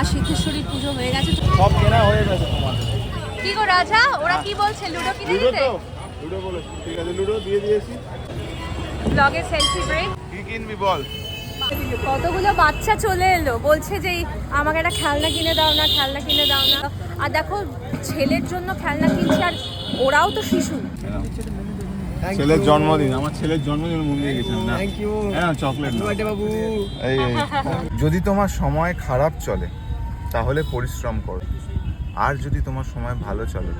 মা সিদ্ধেশ্বরীর পুজো হয়ে গেছে সব কেনা হয়ে গেছে তোমার কি গো রাজা? ওরা কি বলছে? লুডো কিনে লুডো দিতে? লুডো বলেছি। ঠিক আছে লুডো দিয়ে দিয়েছি। ব্লগে সেলফি ব্রেক। কি কিনবি বল? কতগুলো বাচ্চা চলে এলো? বলছে যে আমাকে একটা খেলনা কিনে দাও না খেলনা কিনে দাও না। আর দেখো ছেলের জন্য খেলনা কিনছে আর ওরাও তো শিশু। ছেলের জন্মদিন আমার ছেলের জন্মদিন মন দিয়ে গেছিলাম না? থ্যাংক ইউ হ্যাঁ চকলেট বাবু। যদি তোমার সময় খারাপ চলে তাহলে পরিশ্রম করো। আর যদি তোমার সময় ভালো চলে,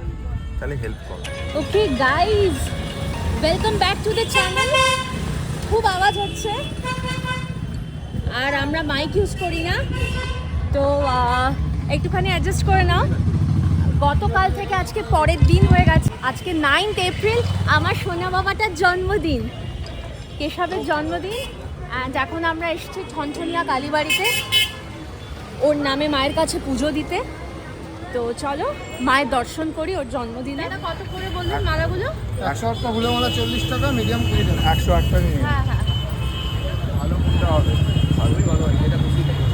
তাহলে হেল্প করো। Okay guys welcome back to the channel খুব আওয়াজ হচ্ছে। আর আমরা মাইক ইউজ করি না। তো একটুখানি অ্যাডজাস্ট করে নাও। গতকাল থেকে আজকে পরের দিন হয়ে গেছে। আজকে নাইনথ এপ্রিল আমার সোনা বাবাটার জন্মদিন। কেশবের জন্মদিন। অ্যান্ড এখন আমরা এসেছি ঠনঠনিয়া কালীবাড়িতে। ওর নামে মায়ের কাছে পুজো দিতে। তো চলো মায়ের দর্শন করি ওর জন্মদিনে। কত করে বললেন মালাগুলো? একশো আটটা হলে মালা চল্লিশ টাকা মিডিয়াম কুড়ি টাকা একশো আটটা নিয়ে হ্যাঁ হ্যাঁ। ভালো কোনটা হবে?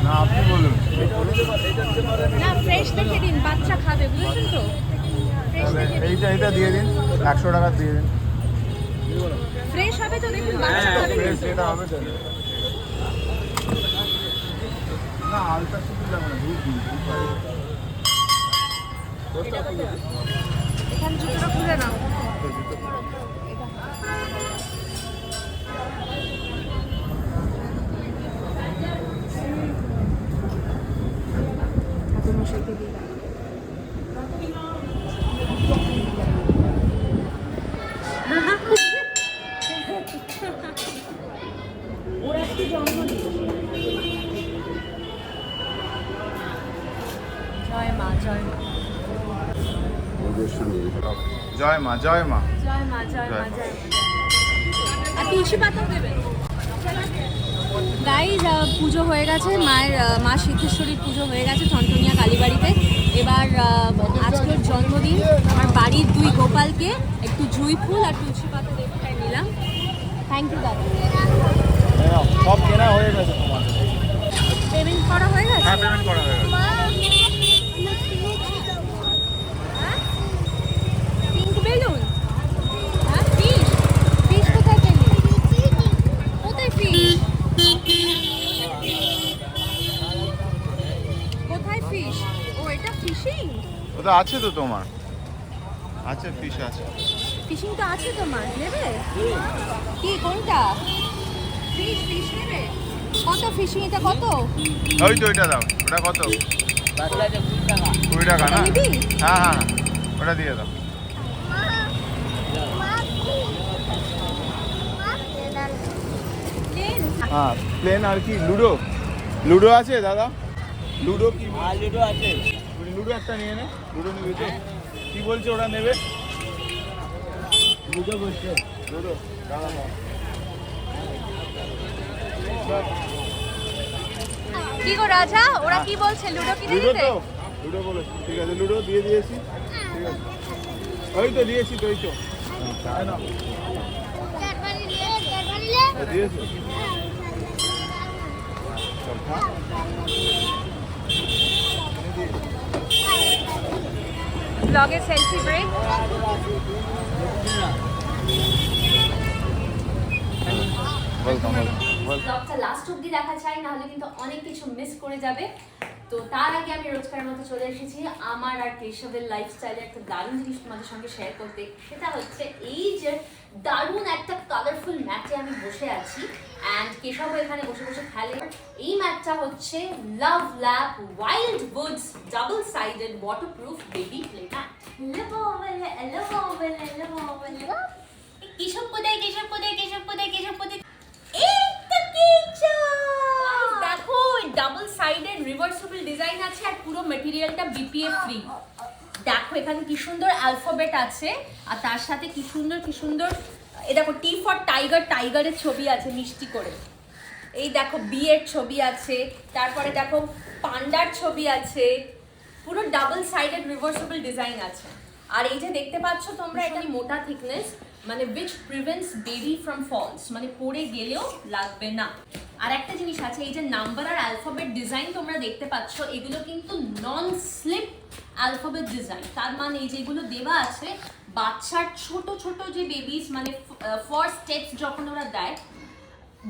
না আপনি বলুন। না ফ্রেশ দেখে দিন বাচ্চা খাবে বুঝেছেন তো? এইটা এইটা দিয়ে দিন একশো টাকা দিয়ে দিন। ফ্রেশ হবে তো দেখুন বাচ্চা খাবে এটা হবে তো। না আলতা শুধু যাবে না দুধ দিন। এখানে জুতোটা খুলে নাও। ঠাকুরমশাইকে দিয়ে জয় মা। জয় মা জয় মা। জয় মা জয় মা জয় মা। জয় মা। জয় আর তুলসী পাতা দেবেন গাইজ পুজো হয়ে গেছে। মায়ের মা সিদ্ধেশ্বরীর পুজো হয়ে গেছে টনটনিয়া কালীবাড়িতে। এবার আজকের জন্মদিন। আমার বাড়ির দুই গোপালকে একটু জুই ফুল আর তুলসী পাতা দেবে নিলাম। থ্যাংক ইউ দাদা। সব কেনা হয়ে গেছে তোমার পেমেন্ট করা হয়ে গেছে? হ্যাঁ পেমেন্ট করা হয়ে গেছে। ফিশিং? ওটা আছে তো তোমার। আছে ফিশ আছে। ফিশিং তো আছে তোমার নেবে? কি কোনটা? ফিশ ফিশ নেবে? কত ফিশিং এটা কত? ওই তো ওইটা দাও ওটা কত? কুড়ি টাকা না? এটা হ্যাঁ হ্যাঁ ওটা দিয়ে দাও। হ্যাঁ প্লেন আর কি লুডো। লুডো আছে দাদা? লুডো কি? লুডো আছে। লুডো একটা নিয়ে নে লুডো নিবি তো। কি বলছে ওরা নেবে? লুডো বসছে লুডো দাদা নাও। কি গো রাজা? ওরা কি বলছে? লুডো লুডো দিতে? তো লুডো বলেছি। ঠিক আছে লুডো দিয়ে দিয়েছি। ঠিক আছে। ওই তো দিয়েছি তো ওই তো। দিয়েছি? চল, খা। ব্লগে সেলফি ব্রেক ব্লগটা লাস্ট অব্দি দেখা চাই নাহলে কিন্তু অনেক কিছু মিস করে যাবে। তো তার আগে আমি রোজকার মতো চলে এসেছি। আমার আর কেশবের লাইফস্টাইলে একটা দারুণ জিনিস তোমাদের সঙ্গে শেয়ার করতে। সেটা হচ্ছে এই যে দারুণ একটা কালারফুল ম্যাটে আমি বসে আছি। অ্যান্ড কেশব এখানে বসে বসে খেলে। এই ম্যাটটা হচ্ছে Love Lab Wild Woods double sided waterproof baby play mat Keshab কোথায় কেশব কোথায় কেশব কোথায় কেশব কোথায় এই তো কেশব দেখো ডাবল সাইডেড রিভার্সিবল ডিজাইন আছে আর পুরো মেটেরিয়ালটা বিপিএফ ফ্রি দেখো, এখানে কি সুন্দর অ্যালফাবেট আছে, আর তার সাথে কি সুন্দর কি সুন্দর, এ দেখো টি ফর টাইগার টাইগারের ছবি আছে, মিষ্টি করে। এই দেখো বিয়ের ছবি আছে, তারপরে দেখো, পান্ডার ছবি আছে, পুরো ডাবল সাইডেড রিভার্সিবল ডিজাইন আছে। আর এই যে দেখতে পাচ্ছ তোমরা, এটা মোটা থিকনেস মানে which prevents baby from falls মানে পড়ে গেলেও লাগবে না। আর একটা জিনিস আছে, এই যে নাম্বার আর অ্যালফাবেট ডিজাইন তোমরা দেখতে পাচ্ছ, এগুলো কিন্তু নন স্লিপ অ্যালফাবেট ডিজাইন তার মানে এই যেগুলো দেওয়া আছে, বাচ্চার ছোট ছোট যে বেবিস মানে ফার্স্ট স্টেপস যখন ওরা দেয়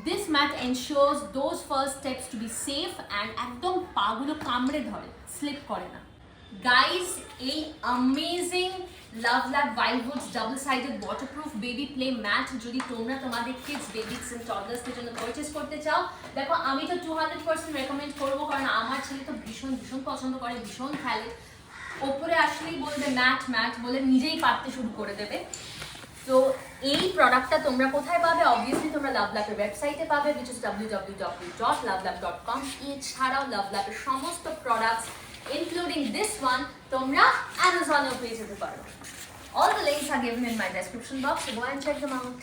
this mat ensures those first steps to be safe and একদম পাগুলো কামড়ে ধরে স্লিপ করে না। গাইস এই amazing Love Lab Wildwoods double sided waterproof baby play mat যদি তোমরা তোমাদের কিডস বেবিস এন্ড টডলার্সদের জন্য পারচেস করতে চাও, দেখো আমি তো টু হান্ড্রেড পার্সেন্ট রেকমেন্ড করব, কারণ আমার ছেলে তো ভীষণ ভীষণ পছন্দ করে, ভীষণ খেলে। ওপরে আসলেই বলবে ম্যাট ম্যাট বলে নিজেই পারতে শুরু করে দেবে। তো এই প্রোডাক্টটা তোমরা কোথায় পাবে? অবভিয়াসলি তোমরা লাভ ল্যাবের ওয়েবসাইটে পাবে which is W W W dot Love Lab dot com এছাড়াও লাভ ল্যাবের সমস্ত প্রোডাক্টস ইনক্লুডিং দিস ওয়ান তোমরা অ্যামাজনেও পেয়ে যেতে পারো। All the links are given in my description box, so go and check them out.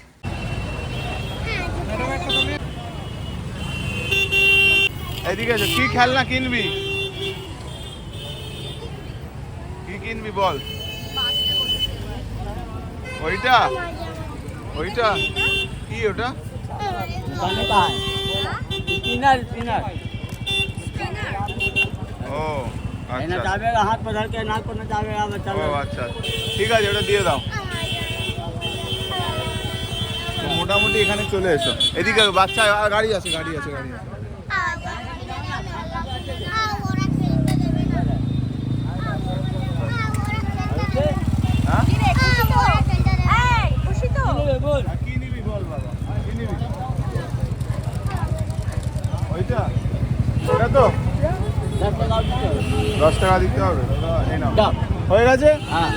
এদিকে কি খেলনা কিনবি? কি কিনবি বল? ওইটা? ওইটা? কি ওটা? পিনার পিনার না হাত পা কে না করতে যাবে আবার আচ্ছা ঠিক আছে ওটা দিয়ে দাও মোটামুটি এখানে চলে এসো এদিকে বাচ্চা গাড়ি আছে গাড়ি আছে গাড়ি আছে ওইটা ওটা তো দশ টাকা দিতে হবে। হয়ে গেছে? হ্যাঁ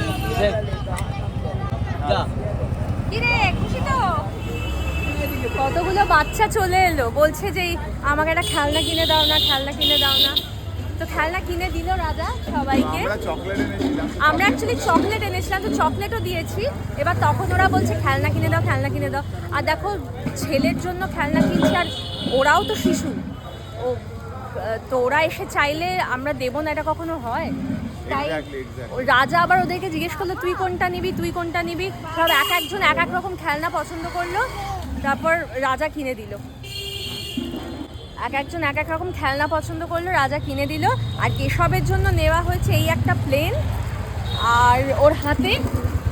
কতগুলো বাচ্চা চলে এলো? বলছে যে আমাকে একটা খেলনা কিনে দাও না খেলনা কিনে দাও না। তো খেলনা কিনে দিল রাজা সবাইকে। আমরা অ্যাকচুয়ালি চকলেট এনেছিলাম তো চকলেটও দিয়েছি। এবার তখন ওরা বলছে খেলনা কিনে দাও খেলনা কিনে দাও। আর দেখো ছেলের জন্য খেলনা কিনছে আর ওরাও তো শিশু। ও তো ওরা এসে চাইলে আমরা দেবো না এটা কখনো হয়? তাই. রাজা আবার ওদেরকে জিজ্ঞেস করল তুই কোনটা নিবি তুই কোনটা নিবি? সব এক একজন এক এক রকম খেলনা পছন্দ করল তারপর রাজা কিনে দিল। এক একজন এক এক রকম খেলনা পছন্দ করল রাজা কিনে দিল। আর কেশবের জন্য নেওয়া হয়েছে এই একটা প্লেন আর ওর হাতে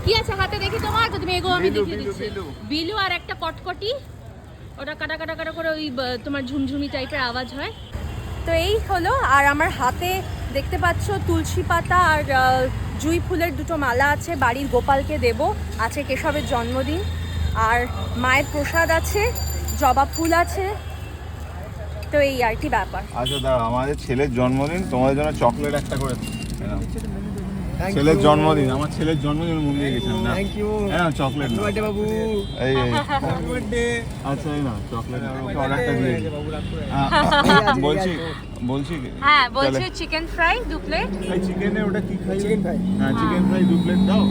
কি আছে হাতে দেখি তোমার? তো তুমি এগো আমি বিলু, দেখিয়ে দিচ্ছি। বিলু। বিলু আর একটা কটকটি। ওটা কাটা কাটা কাটা করে ওই তোমার ঝুমঝুমি টাইপের আওয়াজ হয়। তো এই হলো, আর আমার হাতে দেখতে পাচ্ছ তুলসী পাতা আর জুই ফুলের দুটো মালা আছে, বাড়ির গোপালকে দেব, আছে কেশবের জন্মদিন, আর মায়ের প্রসাদ আছে, জবা ফুল আছে, তো এই আর কি ব্যাপার আচ্ছা দাঁড়া আমাদের ছেলের জন্মদিন, তোমাদের জন্য চকলেট একটা করে। ছেলের জন্মদিন আমার ছেলের জন্মদিন মুম্বাই গেছিলাম না। থ্যাংক ইউ হ্যাঁ চকলেট নাও। বার্থডে বাবু। এই এই। বার্থডে আচ্ছা এই না চকলেট অর্ডারটা দিয়ে আহ, বলছি বলছি কি? হ্যাঁ বলছি চিকেন ফ্রাই দু প্লেট এই চিকেনে ওটা কি খাই চিকেন ফ্রাই হ্যাঁ চিকেন ফ্রাই দু প্লেট দাও।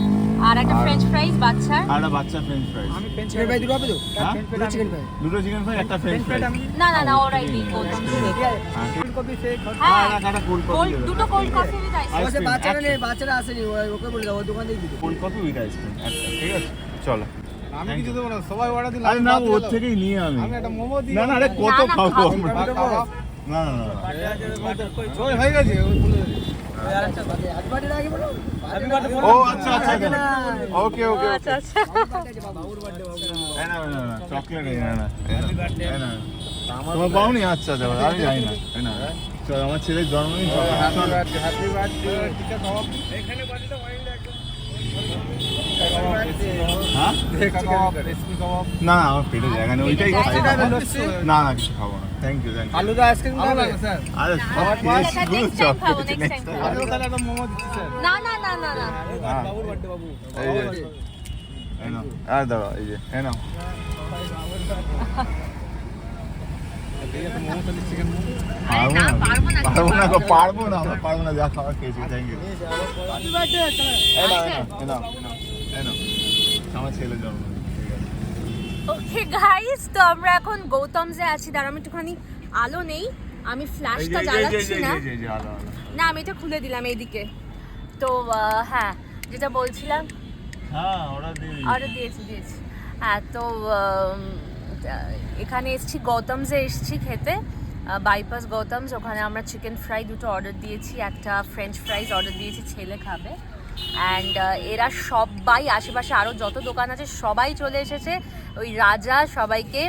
আর একটা ফ্রেঞ্চ ফ্রাইজ বাচ্চার আর একটা বাচ্চা ফ্রেঞ্চ ফ্রাই আমি চিকেন ফ্রাই দুটো হবে তো? হ্যাঁ? দুটো চিকেন ফ্রাই দুটো চিকেন ফ্রাই একটা ফ্রেঞ্চ ফ্রাই না না না ওরাই দিই হ্যাঁ ঠিক কপি শেক হ্যাঁ আর একটা কোল্ড কফি কোল্ড দুটো cold coffee with ice Ice ওসে বাচ্চারা নেই বাচ্চারা আসেনি ওকে বলে দাও দোকান থেকে দিতে কোল্ড কফি উইথ আইসক্রিম ঠিক আছে? চলো। আমি কিছু দেবো না সবাই অর্ডার দিলে আরে না ওর থেকেই নিয়ে আমি। আমি একটা মোমো দিই না না আরে কত খাব। আমরা? না। না না ওই হয়ে গেছে ও আচ্ছা আচ্ছা ওকে ওকে আচ্ছা আচ্ছা। বাবুর বার্থডে বাবু এই না না না চকলেট না না। না তোমার পাওনি আচ্ছা আচ্ছা আমি জানি না না। চল আমার ছেলের জন্মদিন হ্যাপি বার্থডে এখানে হ্যাঁ না না আমার পেটে জায়গা নেই ওইটাই খাই। খাবে, লস্যি? না না কিছু খাব না। থ্যাংক ইউ থ্যাংক ইউ আলুদা আইসক্রিম খাবে? স্যার আরে সব খেয়েছি গুলো আলু তাহলে একটা মোমো দিচ্ছি স্যার না না না না না। হ্যাঁ। বাবুর বার্থডে বাবু এই যে। আর দাঁড়াও এই যে নাও। না, পারব না, পারব না পারব না। আমরা পারব না যা খাবার খেয়েছি থ্যাংক ইউ আমার জন্মদিন ওকে গাইস তো আমরা এখন গৌতমজে আছি দাঁড়া আমি একটুখানি আলো নেই। আমি ফ্ল্যাশটা জ্বালাচ্ছি না। না আমি এটা খুলে দিলাম এইদিকে। তো হ্যাঁ যেটা বলছিলাম। হ্যাঁ অর্ডার দিয়েছি। দিয়েছি হ্যাঁ তো এখানে এসছি গৌতমসে এসছি খেতে বাইপাস গৌতমস ওখানে আমরা চিকেন ফ্রাই দুটো অর্ডার দিয়েছি একটা ফ্রেঞ্চ ফ্রাইজ অর্ডার দিয়েছি ছেলে খাবে। অ্যান্ড এরা সবাই আশেপাশে আরও যত দোকান আছে সবাই চলে এসেছে। ওই রাজা সবাইকে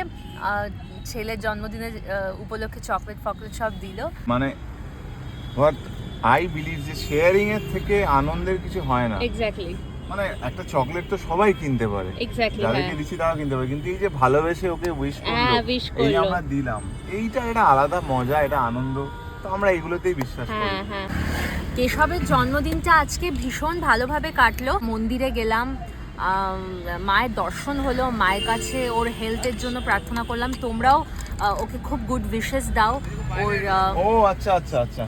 ছেলের জন্মদিনের উপলক্ষে চকলেট ফকলেট সব দিল। মানে হোয়াট আই বিলিভ যে শেয়ারিং এর থেকে আনন্দের কিছু হয় না। এক্স্যাক্টলি মানে একটা চকলেট তো সবাই কিনতে পারে। এক্স্যাক্টলি যাদেরকে দিচ্ছি তারাও কিনতে পারে। কিন্তু এই যে ভালোবেসে ওকে উইশ হ্যাঁ, করল এই আমরা দিলাম। এইটা এটা আলাদা মজা এটা আনন্দ। তো আমরা এগুলোতেই বিশ্বাস করি। হ্যাঁ হ্যাঁ। কেশবের জন্মদিনটা আজকে ভীষণ ভালোভাবে কাটলো। মন্দিরে গেলাম মায়ের দর্শন হলো মায়ের কাছে ওর হেলথের জন্য প্রার্থনা করলাম। তোমরাও ওকে খুব গুড উইশেস দাও। ওর ও আচ্ছা আচ্ছা আচ্ছা।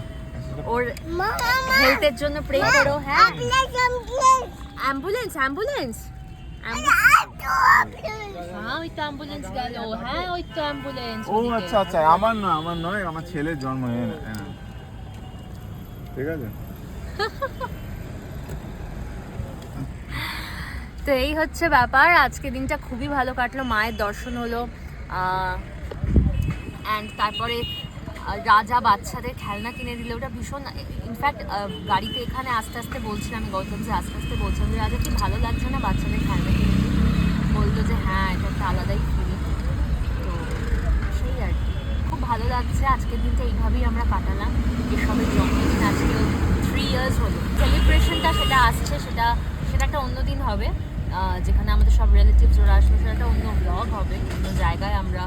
ওর হেলথের জন্য প্রে করো হ্যাঁ। অ্যাম্বুলেন্স অ্যাম্বুলেন্স হ্যাঁ ওই তো অ্যাম্বুলেন্স হ্যাঁ ওই অ্যাম্বুলেন্স ও আচ্ছা আচ্ছা আমার না আমার নয় আমার ছেলের জন্ম এ না। ঠিক আছে? তো এই হচ্ছে ব্যাপার, আজকে দিনটা খুবই ভালো কাটলো, মায়ের দর্শন হলো অ্যান্ড তারপরে রাজা বাচ্চাদের খেলনা কিনে দিলে, ওটা ভীষণ ইনফ্যাক্ট গাড়িতে এখানে আস্তে আস্তে বলছিলাম, আমি গৌতম যে আস্তে আস্তে বলছিলাম যে, রাজা, কি ভালো লাগছে না বাচ্চাদের খেলনা কিনে বলল যে হ্যাঁ এটা একটা আলাদাই ফিলিং তো সেই আর কি খুব ভালো লাগছে। আজকের দিনটা এইভাবেই আমরা কাটালাম। এসবের জন্মদিন আজকে থ্রি ইয়ার্স হলো। সেলিব্রেশনটা সেটা আসছে, সেটা সেটা একটা অন্য দিন হবে। যেখানে আমাদের সব রিলেটিভস ওরা আসবে, সেটা একটা অন্য ব্লগ হবে। অন্য জায়গায় আমরা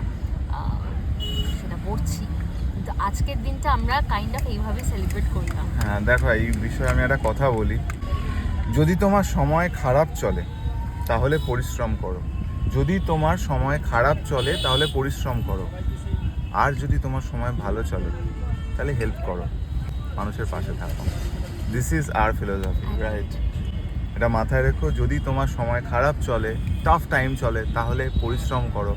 সেটা করছি। কিন্তু আজকের দিনটা আমরা কাইন্ড অফ এইভাবে সেলিব্রেট করলাম। হ্যাঁ দেখো, এই বিষয়ে আমি একটা কথা বলি। যদি তোমার সময় খারাপ চলে, তাহলে পরিশ্রম করো। যদি তোমার সময় খারাপ চলে, তাহলে পরিশ্রম করো। আর যদি তোমার সময় ভালো চলে তাহলে হেল্প করো। মানুষের পাশে থাকো। This is our philosophy right এটা মাথায় রেখো যদি তোমার সময় খারাপ চলে টাফ টাইম চলে তাহলে পরিশ্রম করো।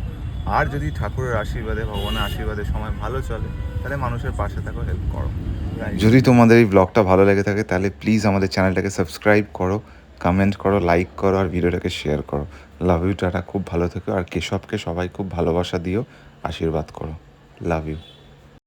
আর যদি ঠাকুরের আশীর্বাদে ভগবানের আশীর্বাদে সময় ভালো চলে তাহলে মানুষের পাশে থাকো হেল্প করো। যদি তোমাদের এই ব্লগটা ভালো লেগে থাকে তাহলে প্লিজ আমাদের চ্যানেলটাকে সাবস্ক্রাইব করো কমেন্ট করো লাইক করো আর ভিডিওটাকে শেয়ার করো। লাভ ইউ টাটা। খুব ভালো থেকো। আর কেশবকে সবাই খুব ভালোবাসা দিও আশীর্বাদ করো। Love you